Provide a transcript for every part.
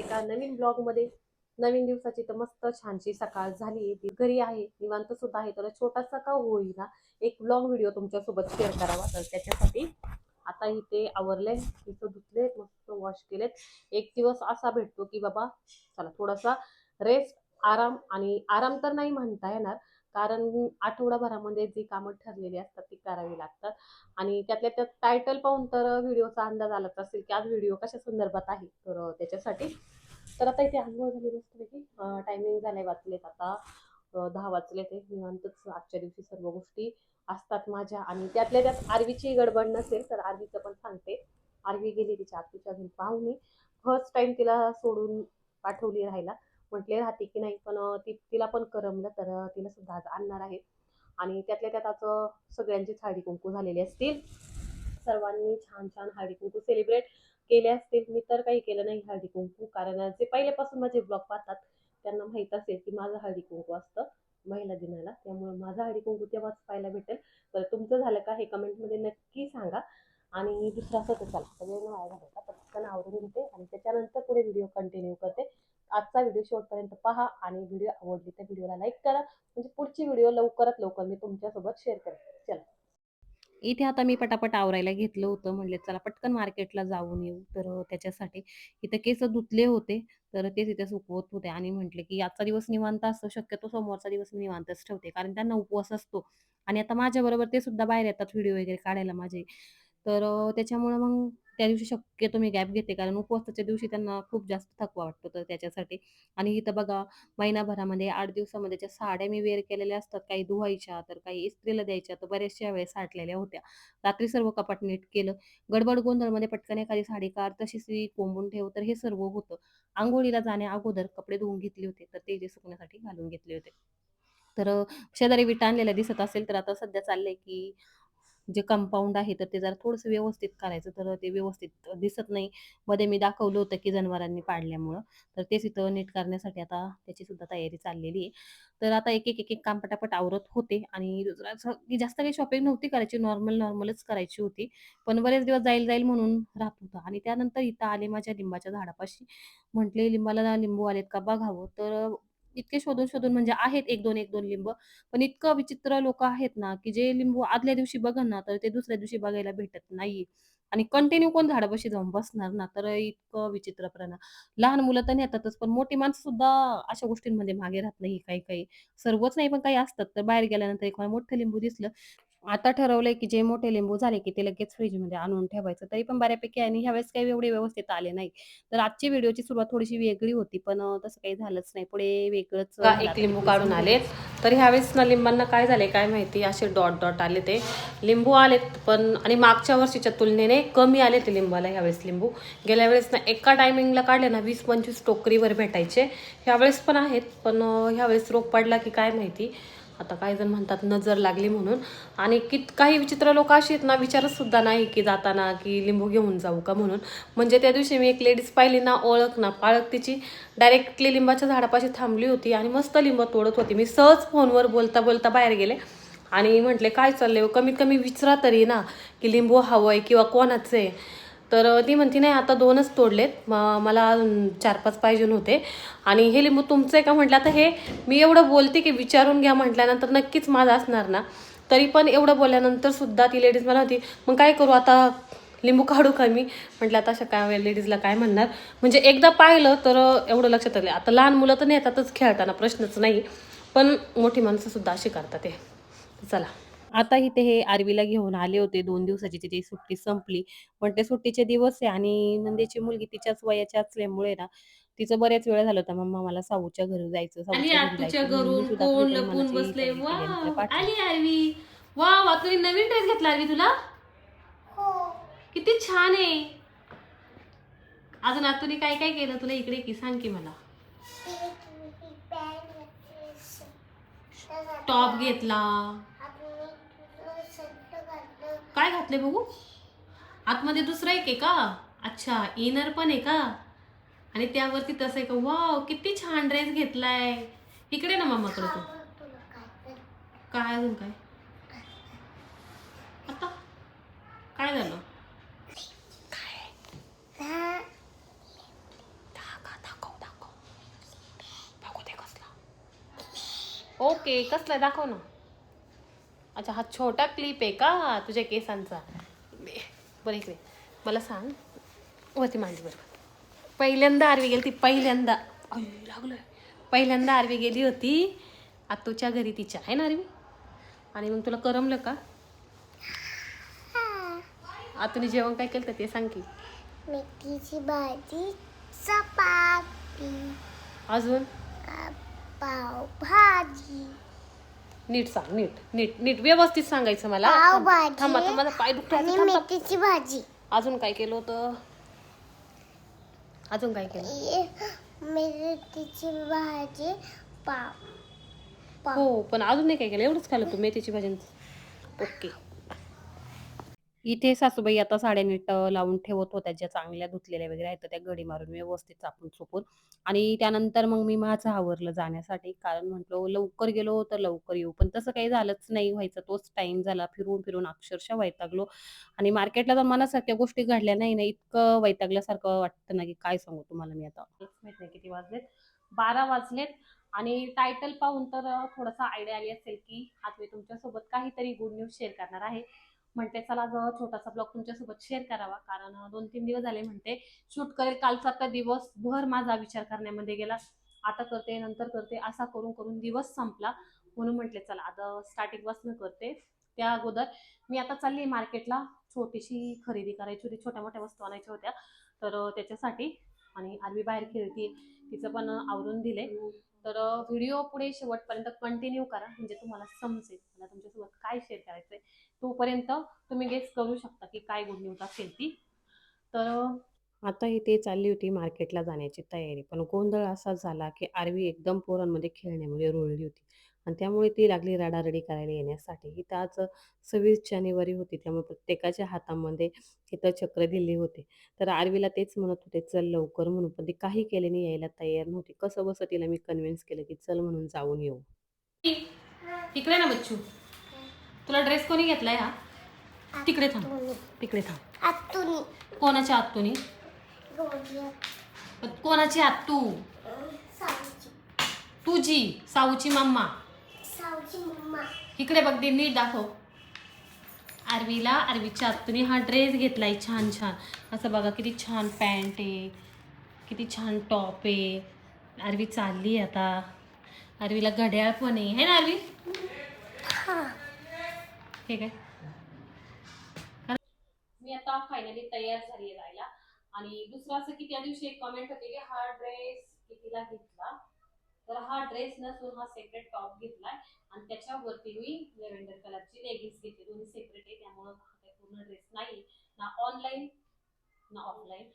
एका नवीन ब्लॉगमध्ये नवीन दिवसाची तर मस्त छानशी सकाळ झाली ती घरी आहे निवांत सुद्धा आहे. तर छोटासा का होईना एक ब्लॉग व्हिडिओ तुमच्यासोबत शेअर करावा. तर त्याच्यासाठी आता इथे आवरले इथं धुतले मस्त वॉश केलेत. एक दिवस असा भेटतो की बाबा चला थोडासा रेस्ट आराम आणि आराम तर नाही म्हणता येणार कारण आठवडाभरामध्ये जी कामं ठरलेली असतात ती करावी लागतात. आणि त्यातल्या त्यात टायटल पाहून तर व्हिडिओचा अंदाज आलाच असेल की आज व्हिडिओ कशा संदर्भात आहे? तर त्याच्यासाठी. तर आता इथे आंघोळ झाली मस्तपैकी. टायमिंग झालाय वाचलेत आता. दहा वाजले ते निवांतच आजच्या दिवशी सर्व गोष्टी असतात माझ्या. आणि त्यातल्या त्यात आरवीची गडबड नसेल तर आरवीचं पण सांगते. आरवी गेली तिच्या आत्तीच्या घरी पाहुणे. फर्स्ट टाइम तिला सोडून पाठवली राहायला. म्हटले राहते की नाही पण ती तिला पण करमलं तर तिला सुद्धा आज आणणार आहे. आणि त्यातल्या त्यात आज सगळ्यांचीच हळदी कुंकू झालेली असतील. सर्वांनी छान छान हळदी कुंकू सेलिब्रेट केले असतील. मी तर काही केलं नाही हळदी कुंकू कारण जे पहिल्यापासून माझे ब्लॉग पाहतात त्यांना माहीत असेल की माझं हळदी कुंकू असतं महिला दिनाला. त्यामुळे माझा हळदी कुंकू तेव्हाच पाहायला भेटेल. तर तुमचं झालं का हे कमेंटमध्ये नक्की सांगा. आणि दुसरं असं तर चला सगळे वाया घालायचा पटकन आवरून घेते. आणि त्याच्यानंतर पुढे व्हिडिओ कंटिन्यू करते. आजचा व्हिडिओ शेवटपर्यंत पहा आणि व्हिडिओ आवडली तर व्हिडिओला लाईक करा. म्हणजे पुढची व्हिडिओ लवकरात लवकर मी तुमच्यासोबत शेअर करेन. चला. इथे आता मी पटापट आवरायला घेतलं होतं. म्हणले चला पटकन मार्केटला जाऊन येऊ. तर त्याच्यासाठी इथं केस धुतले होते. तर तेच इथे सुकवत होते. आणि म्हटले की आजचा दिवस निवांत असतो. शक्यतो समोरचा दिवस मी निवांतच ठेवते. कारण त्यांना उपवास असतो. आणि आता माझ्याबरोबर ते सुद्धा बाहेर येतात. व्हिडिओ वगैरे काढायला माझे. तर त्याच्यामुळे मग त्या दिवशी शक्यतो मी गॅप घेते. कारण उपवासाच्या दिवशी त्यांना खूप जास्त थकवा वाटतो तर त्याच्यासाठी. आणि इथं बघा महिनाभरामध्ये आठ दिवसामध्ये ज्या साड्या मी वेअर केलेल्या असतात काही धुवायच्या तर काही इस्त्रीला द्यायच्या तर बऱ्याचशा वेळेस साठलेल्या होत्या. रात्री सर्व कपाट नीट केलं. गडबड गोंधळमध्ये पटकन एखादी साडी काढ तशीच कोंबून ठेव तर हे सर्व होतं. आंघोळीला जाण्या अगोदर कपडे धुवून घेतले होते तर ते जे सुकण्यासाठी घालून घेतले होते. तर शेजारी विटा आणलेल्या दिसत असेल तर आता सध्या चाललंय की जे कंपाऊंड आहे तर ते जरा थोडंसं व्यवस्थित करायचं. तर ते व्यवस्थित दिसत नाही. मध्ये मी दाखवलं होतं की जनावरांनी पाडल्यामुळं. तर तेच इथं नीट करण्यासाठी आता त्याची सुद्धा तयारी चाललेली आहे. तर आता एक एक एक एक काम पटापट आवरत होते आणि दुसरं की जास्त काही शॉपिंग नव्हती करायची. नॉर्मल नॉर्मलच करायची होती. पण बरेच दिवस जाईल जाईल म्हणून राहत होतं. आणि त्यानंतर इथं आले माझ्या लिंबाच्या झाडापाशी. म्हटले लिंबाला लिंबू आलेत का बघावं? तर इतके शोधून शोधून म्हणजे आहेत एक दोन एक दोन लिंब. पण इतकं विचित्र लोक आहेत ना की जे लिंबू आदल्या दिवशी बघन ना तर ते दुसऱ्या दिवशी बघायला भेटत नाही आणि कंटिन्यू कोण झाडापाशी जाऊन बसणार ना? तर इतकं विचित्रपणा लहान मुलं तर नेतातच पण मोठी माणसं सुद्धा अशा गोष्टींमध्ये मागे राहत नाही काही काही. सर्वच नाही पण काही असतात. तर बाहेर गेल्यानंतर एक मोठं लिंबू दिसलं आता ठरवलंय की जे मोठे लिंबू झाले की ते लगेच फ्रीजमध्ये आणून ठेवायचं. तरी पण बऱ्यापैकी आणि ह्यावेळेस काही एवढे व्यवस्थित आले नाही तर आजची व्हिडिओची सुरुवात थोडीशी वेगळी होती पण तसं काही झालंच नाही. पुढे वेगळंच. एक लिंबू काढून आलेत? तर ह्यावेळेस ना लिंबांना काय झाले काय माहिती? असे डॉट डॉट आले ते. लिंबू आलेत पण आणि मागच्या वर्षीच्या तुलनेने कमी आले ते लिंबाला ह्यावेळेस लिंबू. गेल्या वेळेस ना एका टायमिंगला काढले ना वीस पंचवीस टोकरीवर भेटायचे. ह्यावेळेस पण आहेत पण ह्यावेळेस रोग पडला की काय माहिती? आता काही जण म्हणतात नजर लागली म्हणून. आणि कित काही विचित्र लोक अशी आहेत ना विचारतसुद्धा नाही की जाताना की लिंबू घेऊन जाऊ का म्हणून. म्हणजे त्या दिवशी मी एक लेडीज पाहिली ना ओळख ना पाळख तिची डायरेक्टली लिंबाच्या झाडापाशी थांबली होती आणि मस्त लिंब तोडत होती. मी सहज फोनवर बोलता बोलता बाहेर गेले आणि म्हटले काय चाललंय हो? कमीत कमी विचरा तरी ना की लिंबू हवं आहे किंवा कोणाचं आहे तर ती म्हणती नाही आता दोनच तोडलेत. म- मला चार पाच पाहिजे होते. आणि हे लिंबू तुमचं आहे का? म्हटलं आता हे मी एवढं बोलते की विचारून घ्या म्हटल्यानंतर नक्कीच माझं असणार ना. तरी पण एवढं बोलल्यानंतर सुद्धा ती लेडीज मला होती मग काय करू आता लिंबू काढू का मी? म्हटलं आता अशा काय लेडीजला काय म्हणणार? म्हणजे एकदा पाहिलं तर एवढं लक्षात आलं. आता लहान मुलं तर नेतातच खेळताना प्रश्नच नाही. पण मोठी माणसंसुद्धा अशी करतात ते चला. आता इथे हे आरवीला घेऊन आले होते दोन दिवसाची तिची सुट्टी संपली. पण ते सुट्टीचे दिवस आहे आणि नंदेची मुलगी तिच्याच वयाची असल्यामुळे ना तिचं बऱ्याच वेळ झालं होतं मम्मा मला साऊच्या घरी जायचं आली साऊच्या घरी आतूच्या जायचं म्हणून मी घरून सुद्धा कोण आपली लपून मनाची बसले? तयारी केली आणि तिला वाव पाठवलं. आली आरवी. वा वा तुम्ही नवीन ड्रेस घेतला आरवी तुला? किती छान आहे. अजून आतुनी काय काय केलं तुला? इकडे की सांग की मला. टॉप घेतला. काय घातले बघू? आतमध्ये दुसरं एक आहे का? अच्छा इनर पण आहे का? आणि त्यावरती तसं आहे का? वाव किती छान ड्रेस घेतलाय. इकडे ना मामाकडे तू काय अजून काय? आता? काय झालं? ओके कसलं. दाखव ना. अच्छा हा छोटा क्लिप आहे का तुझ्या केसांचा? बरं इकडे. मला सांग वरती मांडी बरं. पहिल्यांदा आरवी गेली ती पहिल्यांदा. अय, लागलोय. पहिल्यांदा आरवी गेली होती आतूच्या घरी तिच्या. आहे ना आरवी? आणि मग तुला करमलं का? आतूने जेवण काय केलं ते सांग की. मेथीची भाजी चपाती. अजून? पाव भाजी नीट सांग नीट नीट नीट. व्यवस्थित सांगायचं मला. थांब, आता पाय आणि. मेथीची भाजी. अजून काय केलं होतं? अजून काय केलं? मेथीची भाजी पाव. पाव. हो पण अजून नाही काय केलं? एवढंच खाल्लं तू मेथीची भाजी ओके. इथे सासूबाई आता साड्या नीट लावून ठेवत होत्या ज्या चांगल्या धुतलेल्या वगैरे आहेत तर त्या गडी मारून व्यवस्थित चापून चुपून आणि त्यानंतर मग मी माझं आवरलं जाण्यासाठी. कारण म्हटलं लवकर गेलो तर लवकर येऊ. पण तसं काही झालंच नाही व्हायचं. तोच टाइम झाला. फिरून फिरून अक्षरशः वैतागलो आणि मार्केटला तर मनासारख्या गोष्टी घडल्या नाही ना. इतकं वैतागल्यासारखं वाटतं ना की काय सांगू तुम्हाला मी आता. माहीत नाही किती वाजलेत. बारा वाजलेत आणि टायटल पाहून तर थोडासा आयडिया आली असेल की आज मी तुमच्यासोबत काहीतरी गुड न्यूज शेअर करणार आहे. म्हणते चला आज छोटासा ब्लॉग तुमच्यासोबत शेअर करावा. कारण दोन तीन दिवस झाले म्हणते शूट करेल कालचा तर दिवसभर माझा विचार करण्यामध्ये गेला. आता करते नंतर करते असा करून करून दिवस संपला. म्हणून म्हटले चला आता स्टार्टिंगपासून करते. त्या अगोदर मी आता चालली मार्केटला छोटीशी खरेदी करायची होती छोट्या मोठ्या वस्तू आणायच्या होत्या. तर त्याच्यासाठी आणि आरवी बाहेर खेळते तिचं पण आवरून दिले. तर व्हिडिओ पुढे शेवटपर्यंत कंटिन्यू करा. म्हणजे तुम्हाला समजेल मला तुमच्यासोबत काय शेअर करायचंय. तोपर्यंत तुम्ही गेस करू शकता की काय गुड न्यूज असेल ती. तर आता इथे चालली होती मार्केटला जाण्याची तयारी. पण गोंधळ असा झाला की आरवी एकदम पोरांमध्ये खेळण्यामुळे रुळली होती. आणि त्यामुळे ती लागली रडारडी करायला येण्यासाठी. इथं आज सव्वीस जानेवारी होती. त्यामुळे प्रत्येकाच्या हातामध्ये इथं चक्र दिले होते. तर आरवीला तेच म्हणत होते चल लवकर म्हणून. पण ती काही केल्याने यायला तयार नव्हती. कसं बसं तिला मी कन्व्हिन्स केलं की चल म्हणून जाऊन येऊ. इकडे ना बच्चू. तुला ड्रेस कोणी घेतलाय हा? तिकडे थांब. तिकडे थांब. आतुनी. कोणाच्या आत्तूनी कोणाची आत्तू सावची. तुझी. साऊची मम्मा सावची मम्मा इकडे बघ ते नीट दाखव. आरवीला आरवीच्या आत्तूने हा ड्रेस घेतलाय छान छान. असं बघा किती छान पॅन्ट आहे. किती छान टॉप आहे. आरवी चालली आता. आरवीला घड्याळ पण आहे. है ना आरवी? हे. काय मी आता फायनली तयार झाली जायला आणि दुसरं असं की त्या दिवशी एक कमेंट होती की हा ड्रेस कितीला घेतला? तर हा ड्रेस नसून हा सेपरेट टॉप घेतलाय. आणि त्याच्यावरती मी लेव्हेंडर कलरची लेगिन्स घेतली. दोन्ही सेपरेट आहे त्यामुळं हा काही पूर्ण ड्रेस नाही ना ऑनलाईन ना ऑफलाईन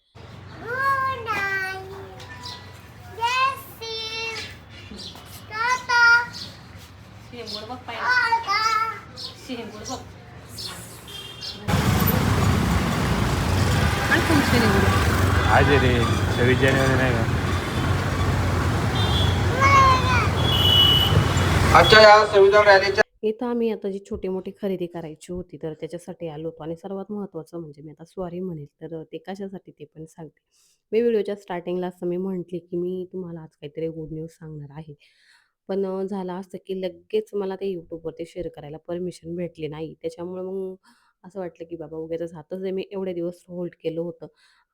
बघ पाहिजे बघ आणि कोण आज आहे रे सव्वीस जानेवारी नाही का आजच्या या संविधान रॅलीच्या इथं आम्ही आता जी छोटी मोठी खरेदी करायची होती तर त्याच्यासाठी आलो होतो. आणि सर्वात महत्त्वाचं म्हणजे मी आता सॉरी म्हणेल तर ते कशासाठी ते पण सांगते. मी व्हिडिओच्या स्टार्टिंगला असं मी म्हटले की मी तुम्हाला आज काहीतरी गुड न्यूज सांगणार आहे. पण झालं असं की लगेच मला ते यूट्यूबवरती शेअर करायला परमिशन भेटली नाही. त्याच्यामुळे मग असं वाटलं की बाबा उगाच हातच आहे मी एवढे दिवस होल्ड केलं होतं.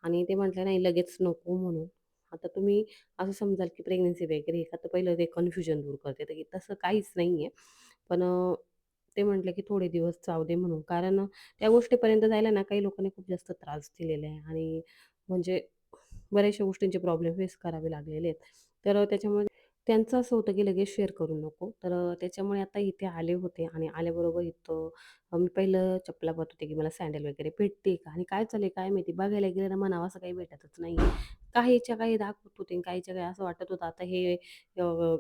आणि ते म्हटलं नाही लगेच नको म्हणून. आता तुम्ही असं समजाल की प्रेग्नन्सी वगैरे आहे का तर पहिलं ते कन्फ्युजन दूर करते. तर की तसं काहीच नाही आहे पण ते म्हटलं की थोडे दिवस जाऊ दे म्हणून. कारण त्या गोष्टीपर्यंत जायला ना काही लोकांनी खूप जास्त त्रास दिलेला आहे. आणि म्हणजे बऱ्याचशा गोष्टींचे प्रॉब्लेम फेस करावे लागलेले आहेत. तर त्याच्यामुळे त्यांचं असं होतं की लगेच शेअर करू नको. तर त्याच्यामुळे आता इथे आले होते आणि आल्याबरोबर इथं मी पहिलं चपला बघत होते की मला सँडल वगैरे भेटते का? आणि काय चालेल काय माहिती? बघायला गेलं ना म्हणावं असं काही भेटतच नाही. काहीच्या काही दाखवत होते काहीच्या काही असं वाटत होतं आता हे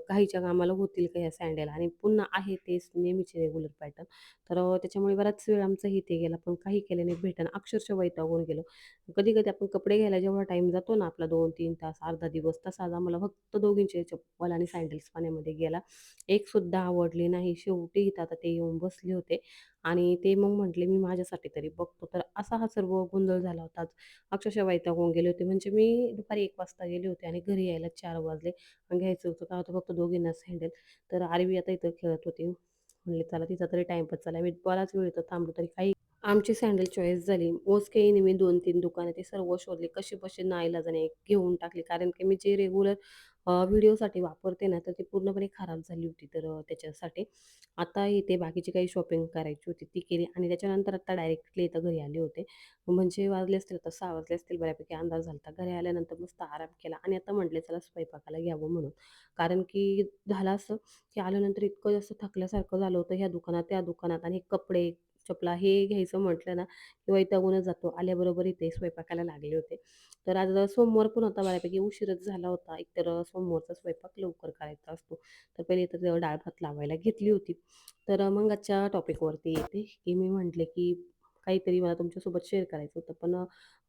काहीच्या कामाला होतील का ह्या सँडल? आणि पुन्हा आहे तेच नेहमीचे रेग्युलर पॅटर्न. तर त्याच्यामुळे बराच वेळ आमचा इथे गेला पण काही केलं नाही. भेटणं अक्षरशः वैतागून गेलो. कधी कधी आपण कपडे घ्यायला जेवढा टाइम जातो ना आपला दोन तीन तास अर्धा दिवस तसाच आज आम्हाला फक्त दोघींचे चप्पल आणि सँडल्स पाण्यामध्ये गेला. एक सुद्धा आवडली नाही. शेवटी इथं आता ते येऊन बसले होते. आणि ते मग म्हटले मी माझ्यासाठी तरी बघतो. तर असा हा सर्व गोंधळ झाला होता अक्षरशः वैतागून गेले होते. म्हणजे मी दुपारी एक वाजता गेले होते आणि घरी यायला चार वाजले. आणि घ्यायचं होतं काय होतं फक्त दोघींनाच हँडल तर आरवी आता इथं खेळत होती. म्हणले चला तिचा तरी टाइमपास झाला. मी बराच वेळ इथं थांबलो तरी काही आमची सँडल चॉईस झाली. मोजकेही मी दोन तीन दुकानं ते सर्व शोधले. कशी बशी नाईलाजाने घेऊन टाकली. कारण की मी जे रेग्युलर व्हिडिओसाठी वापरते ना तर ती पूर्णपणे खराब झाली होती. तर त्याच्यासाठी आता इथे बाकीची काही शॉपिंग करायची होती ती केली. आणि त्याच्यानंतर आता डायरेक्टली इथं घरी आले होते. म्हणजे वाजले असतील आता सहा वाजले असतील बऱ्यापैकी अंदाज झाला. होता घरी आल्यानंतर मस्त आराम केला. आणि आता म्हटले चला स्वयंपाकाला घ्यावं म्हणून. कारण की झालं असं की आल्यानंतर इतकं जास्त थकल्यासारखं झालं होतं ह्या दुकानात त्या दुकानात. आणि कपडे चपला हे घ्यायचं म्हटलं ना की वैतागूनच जातो. आल्याबरोबर इथे स्वयंपाकाला लागले होते. तर आज सोमवार पण होता बऱ्यापैकी उशीरच झाला होता. एकतर सोमवारचा स्वयंपाक लवकर करायचा असतो. तर पहिले तर डाळ भात लावायला घेतली होती. तर मग आजच्या टॉपिकवरती येते की मी म्हटले की काहीतरी मला तुमच्यासोबत शेअर करायचं होतं. पण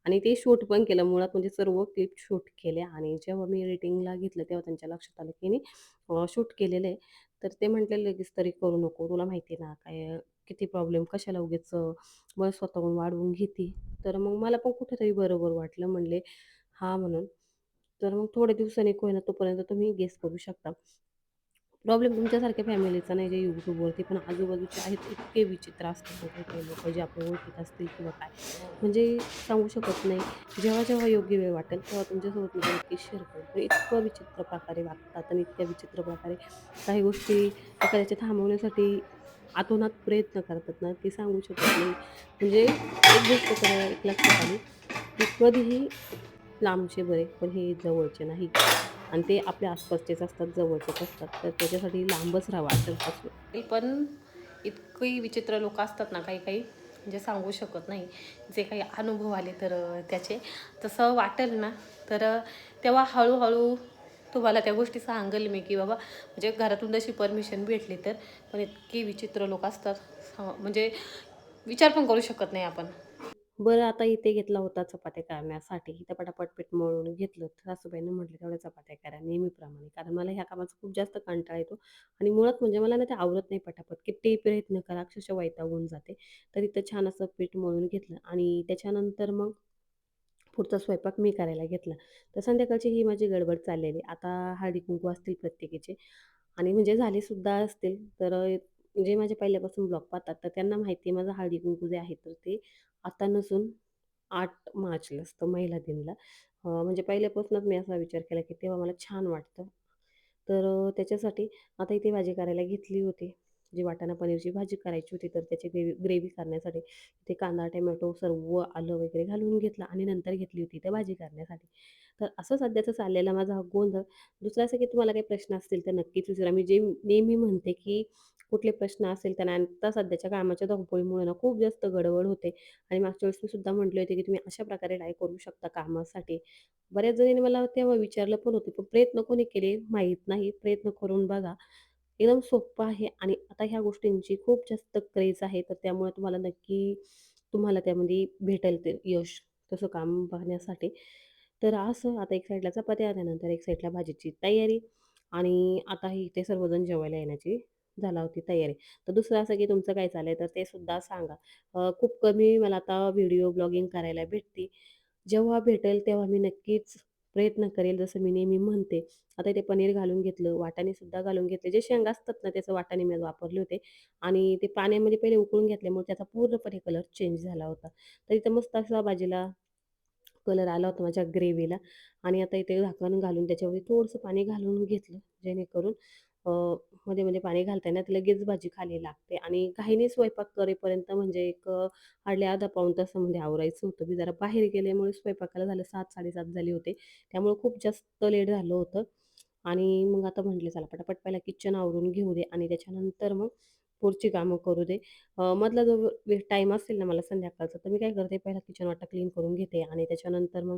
आणि ते शूट पण केलं. मुळात म्हणजे सर्व क्लिप शूट केल्या आणि जेव्हा मी रेटिंगला घेतलं तेव्हा त्यांच्या लक्षात आलं की मी शूट केलेलं आहे. तर ते म्हटले लगेच तरी करू नको. तुला माहिती आहे ना काय किती प्रॉब्लेम कशाला उगेच बरं स्वतःहून वाढवून घेते? तर मग मला पण कुठेतरी बरोबर वाटलं म्हणले हां म्हणून. तर मग थोड्या दिवसांनी कोयना तोपर्यंत तुम्ही गेस करू शकता. प्रॉब्लेम तुमच्यासारख्या फॅमिलीचा नाही जे यूट्यूबवरती पण आजूबाजूचे आहेत इतके विचित्र असतात काही काही लोक जे आपण ओळखीत असतील किंवा काय. म्हणजे सांगू शकत नाही. जेव्हा जेव्हा योग्य वेळ वाटेल तेव्हा तुमच्यासोबत मी नक्की शेअर करेन. पण इतकं विचित्र प्रकारे वागतात आणि इतक्या विचित्र प्रकारे काही गोष्टी एखाद्याच्या थांबवण्यासाठी आतोनात प्रयत्न करतात ना ते सांगू शकत नाही. म्हणजे एक गोष्ट तर एक लक्षात आली की कधीही लांबचे बरे पण हे जवळचे नाही. आणि ते आपल्या आसपासचेच असतात जवळचेच असतात. तर त्याच्यासाठी लांबच राहावं असेल पण इतकी विचित्र लोक असतात ना काही काही म्हणजे सांगू शकत नाही. जे काही अनुभव आले तर त्याचे. तसं वाटेल ना तर तेव्हा हळूहळू तुम्हाला त्या गोष्टी सांगेल मी की बाबा म्हणजे घरातून जशी परमिशन भेटली तर पण इतकी विचित्र लोक असतात. म्हणजे विचार पण करू शकत नाही आपण. बरं आता इथे घेतला होता चपात्या करण्यासाठी इथं पटापट पीठ मळून घेतलं. तर सासूबाईंनी म्हटलं तेवढ्या चपात्या करा नेहमीप्रमाणे. कारण मला ह्या कामाचा खूप जास्त कंटाळा येतो. आणि मुळात म्हणजे मला ना ते आवडत नाही पटापट. किती प्रयत्न करा अक्षरशः वैतागून जाते. तर इथं छान असं पीठ मळून घेतलं आणि त्याच्यानंतर मग पुढचा स्वयंपाक मी करायला घेतला. तर संध्याकाळची ही माझी गडबड चाललेली. आता हळदी कुंकू असतील प्रत्येकीचे. आणि म्हणजे झाले सुद्धा असतील. तर जे माझे पहिल्यापासून ब्लॉग पाहतात तर त्यांना माहिती आहे माझं हळदी कुंकू जे आहे तर ते आता नसून आठ मार्चला असतं महिला दिनला. म्हणजे पहिल्यापासूनच मी असा विचार केला की तेव्हा मला छान वाटतं. तर त्याच्यासाठी आता इथे भाजी करायला घेतली होती. जी वाटाणा पनीरची भाजी करायची होती तर त्याची ग्रेव्ही ग्रेव्ही करण्यासाठी ते कांदा टोमॅटो सर्व आलं वगैरे घालून घेतलं आणि नंतर घेतली होती त्या भाजी करण्यासाठी. तर असं सध्याचं चाललेला माझा हा गोंधळ. दुसरा असं की तुम्हाला काही प्रश्न असतील तर नक्कीच विचारा. मी जे नेहमी म्हणते की कुठले प्रश्न असेल तर आता सध्याच्या कामाच्या धावपळीमुळे ना खूप जास्त गडबड होते. आणि मागच्या वेळेस मी सुद्धा म्हटले होते की तुम्ही अशा प्रकारे ट्राय करू शकता कामासाठी. बऱ्याच जणींनी मला तेव्हा विचारलं पण होते पण प्रयत्न कोणी केले? माहीत नाही. प्रयत्न करून बघा. एकदम सोपं आहे आणि आता ह्या गोष्टींची खूप जास्त क्रेज आहे तर त्यामुळे तुम्हाला नक्की तुम्हाला त्यामध्ये भेटेल ते यश तसं काम बघण्यासाठी. तर असं आता एक साईडला चपात्या त्यानंतर एक साईडला भाजीची तयारी आणि आता ही इथे सर्वजण जेवायला येण्याची झाला होती तयारी. तर दुसरं असं की तुमचं काय चाललंय तर ते सुद्धा सांगा. खूप कमी मला आता व्हिडिओ ब्लॉगिंग करायला भेटते. जेव्हा भेटेल तेव्हा मी नक्कीच प्रयत्न करेल जसं मी नेहमी म्हणते. आता इथे पनीर घालून घेतलं वाटाणे सुद्धा घालून घेतले जे शेंगा असतात ना त्याचं वाटाणे मी वापरले होते. आणि ते पाण्यामध्ये पहिले उकळून घेतल्यामुळे त्याचा पूर्णपणे कलर चेंज झाला होता. तर इथं मस्त असा भाजीला कलर आला होता माझ्या ग्रेव्हीला. आणि आता इथे झाकण घालून त्याच्यावरती थोडंसं पाणी घालून घेतलं जेणेकरून मध्ये मध्ये पाणी घालताना ती लगेच भाजी खाली लागते आणि घाईने स्वयंपाक करेपर्यंत म्हणजे एक हार्डली अर्धा पाऊण तासामध्ये आवरायचं होतं. मी जरा बाहेर गेल्यामुळे स्वयंपाकाला झालं सात साडेसात झाले होते. त्यामुळे खूप जास्त लेट झालं होतं. आणि मग आता म्हटलं चला पटापट पहिला किचन आवरून घेऊ दे आणि त्याच्यानंतर मग पुढची कामं करू दे. मधला जो टाईम असेल ना मला संध्याकाळचा तर मी काय करते पहिला किचन वाटा क्लीन करून घेते आणि त्याच्यानंतर मग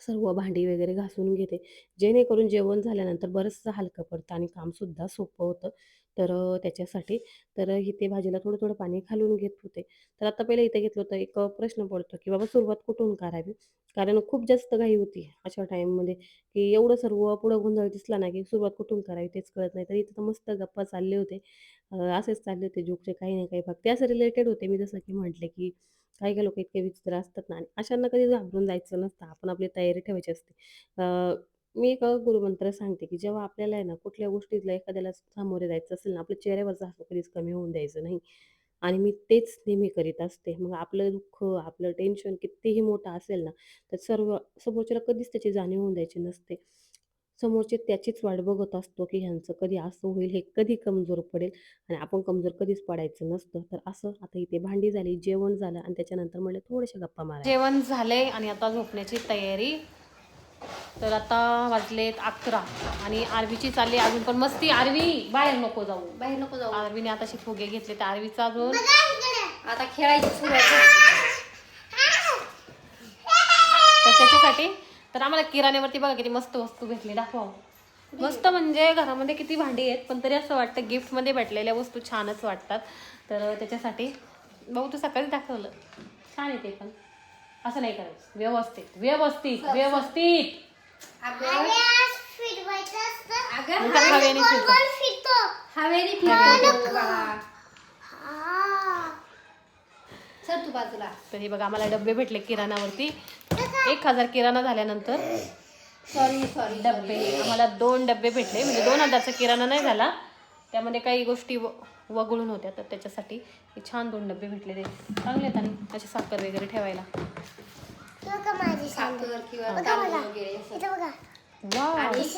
सर्व भांडी वगैरे घासून घेते. जेणेकरून जेवण झाल्यानंतर बरंचसं हलकं पडतं आणि कामसुद्धा सोपं होतं. तर त्याच्यासाठी. तर इथे भाजीला थोडं थोडं पाणी घालून घेत होते. तर आता पहिले इथे घेतलं होतं. एक प्रश्न पडतो की बाबा सुरुवात कुठून करावी? कारण खूप जास्त घाई होती अशा टाईममध्ये की एवढं सर्व पुढं गोंधळ दिसला ना की सुरुवात कुठून करावी तेच कळत नाही. तर इथं तर मस्त गप्पा चालले होते. असेच चालले होते जोकचे काही नाही काही भाग. ते असं रिलेटेड होते. मी जसं की म्हटले की काही काही लोक इतके विचित्र असतात ना आणि अशांना कधी घाबरून जायचं नसतं. आपण आपली तयारी ठेवायची असते. मी एक गुरुमंत्र सांगते की जेव्हा आपल्याला आहे ना कुठल्या गोष्टीतला एखाद्याला सामोरे जायचं असेल ना आपल्या चेहऱ्यावरचा हसू कधीच कमी होऊन द्यायचं नाही. आणि मी तेच नेहमी करीत असते. मग आपलं दुःख आपलं टेन्शन कितीही मोठं असेल ना तर सर्व समोरच्याला कधीच त्याची जाणीव होऊन द्यायची नसते. समोरचे त्याचीच वाट बघत असतो की ह्यांचं कधी असं होईल हे कधी कमजोर पडेल आणि आपण कमजोर कधीच पडायचं नसतं. तर असं आता इथे भांडी झाली जेवण झालं आणि त्याच्यानंतर म्हणलं थोड्याशा गप्पा मारा जेवण झाले आणि आता झोपण्याची तयारी तर आता वाजलेत अकरा आणि आरवीची चालली अजून पण मस्ती. आरवी बाहेर नको जाऊ. बाहेर नको जाऊ. आरवीने आताशी फुगे घेतले तर आरवीचा अजून आता खेळायची सुरुवात तर त्याच्यासाठी तर आम्हाला किराण्यावरती बघा किती मस्त वस्तू भेटली. दाखवा मस्त म्हणजे घरामध्ये किती भांडी आहेत पण तरी असं वाटतं गिफ्टमध्ये भेटलेल्या वस्तू छानच वाटतात. तर त्याच्यासाठी भाऊ तू सकाळी दाखवलं. छान आहे ते पण. असं नाही करायचं. व्यवस्थित. व्यवस्थित. व्यवस्थित. अरे आज फिरवायचं असतं. अगं नंतर हवेने गोल फिरतं. गोल फिरतो. हवेने फिरतो बाळा. हा. सर तू बाजूला. तर हे बघा आम्हाला डबे भेटले किराणावरती. एक हजार किराणा झाल्यानंतर. सॉरी सॉरी डबे. आम्हाला दोन डबे भेटले. म्हणजे दोन हजारचा किराणा नाही झाला. त्यामध्ये काही गोष्टी व- वगळून होत्या तर त्याच्यासाठी हे छान दोन डबे भेटले ते चांगले आहेत आणि असे साखर वगैरे ठेवायला. तो का माझी सांग साखर किंवा तांदूळ वगैरे असं. इथं बघा. वा आणि